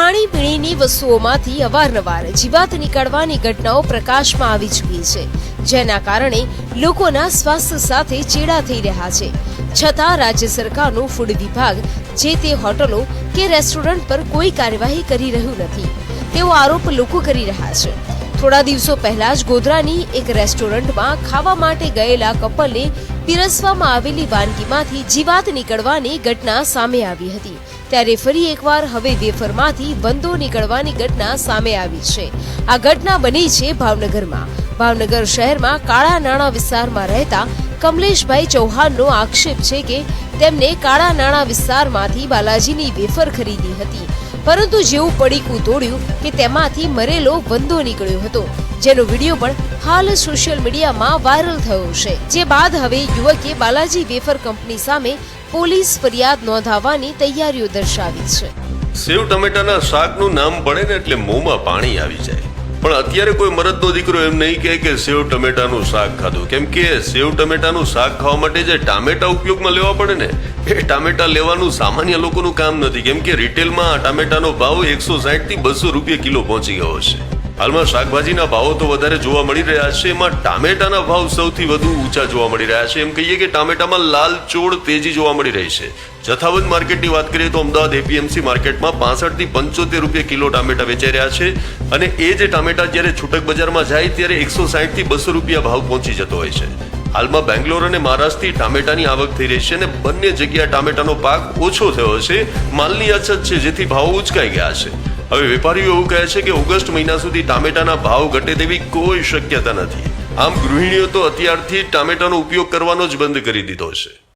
ખાણીપીણીની વસ્તુઓમાંથી અવારનવાર જીવાત નીકળવાની ઘટનાઓ પ્રકાશમાં આવી ચૂકી છે, જેના કારણે લોકોના સ્વાસ્થ્ય સાથે ચેડા થઈ રહ્યા છે. છતાં રાજ્ય સરકારનો ફૂડ વિભાગ, જે તે હોટલો કે રેસ્ટોરન્ટ પર કોઈ કાર્યવાહી કરી રહ્યું નથી, તેવો આરોપ લોકો કરી રહ્યા છે. થોડા દિવસો પહેલા જ ગોધરાની એક રેસ્ટોરન્ટમાં ખાવા માટે ગયેલા કપલને પીરસવામાં આવેલી વાનગીમાંથી જીવાત નીકળવાની ઘટના સામે આવી હતી. ત્યારે ફરી એકવાર હવે વેફરમાંથી વંદો નીકળવાની ઘટના સામે આવી છે. આ ઘટના બની છે ભાવનગરમાં. ભાવનગર શહેરમાં કાળા નાણાં વિસ્તારમાં રહેતા કમલેશભાઈ ચૌહાણનો આક્ષેપ છે કે તેમને કાળા નાણાં વિસ્તારમાંથી બાલાજીની વેફર ખરીદી હતી. પરંતુ જેવું પડીકું તોડ્યું કે તેમાંથી મરેલો વંદો નીકળ્યો હતો, જેનો વીડિયો પણ હાલ સોશિયલ મીડિયામાં વાયરલ થયો છે. જે બાદ હવે યુવકે બાલાજી વેફર કંપની સામે પોલીસ ફરિયાદ નોંધાવવાની તૈયારીઓ દર્શાવી છે. સેવ ટમેટાના શાકનું નામ પડે ને એટલે મોંમાં પાણી આવી જાય. પણ અત્યારે કોઈ મરદનો દીકરો એમ નહીં કહે કે સેવ ટમેટાનું શાક ખાધું. કેમ કે સેવ ટમેટાનું શાક ખાવા માટે જે ટામેટા ઉપયોગમાં લેવા પડે ને, એ ટામેટા લેવાનું સામાન્ય લોકોનું કામ નથી. કેમ કે રિટેલમાં ટામેટાનો ભાવ એકસો સાઠથી બસો રૂપિયા કિલો પહોંચી ગયો છે. હાલમાં શાકભાજીના ભાવો તો વધારે જોવા મળી રહ્યા છે. એમાં ટામેટાના ભાવ સૌથી વધુ ઊંચા જોવા મળી રહ્યા છે. એમ કહીએ કે ટામેટામાં લાલ ચોળ તેજી જોવા મળી રહી છે. જથ્થાબંધ માર્કેટની વાત કરીએ તો અમદાવાદ એપીએમસી માર્કેટમાં પાસઠથી પંચોતેર રૂપિયા કિલો ટામેટા વેચાઈ રહ્યા છે અને એ જે ટામેટા જ્યારે છૂટક બજારમાં જાય ત્યારે એકસો સાઠથી બસો રૂપિયા ભાવ પહોંચી જતો હોય છે. હાલમાં બેંગ્લોર અને મહારાષ્ટ્રથી ટામેટાની આવક થઈ રહી છે અને બંને જગ્યા ટામેટાનો પાક ઓછો થયો છે. માલની અછત છે જેથી ભાવ ઉચકાઈ ગયા છે. હવે વેપારીઓ એવું કહે છે કે ઓગસ્ટ મહિના સુધી ટામેટાના ભાવ ઘટે તેવી કોઈ શક્યતા નથી. આમ ગૃહિણીઓ તો અત્યારથી ટામેટાનો ઉપયોગ કરવાનો જ બંધ કરી દીધો છે.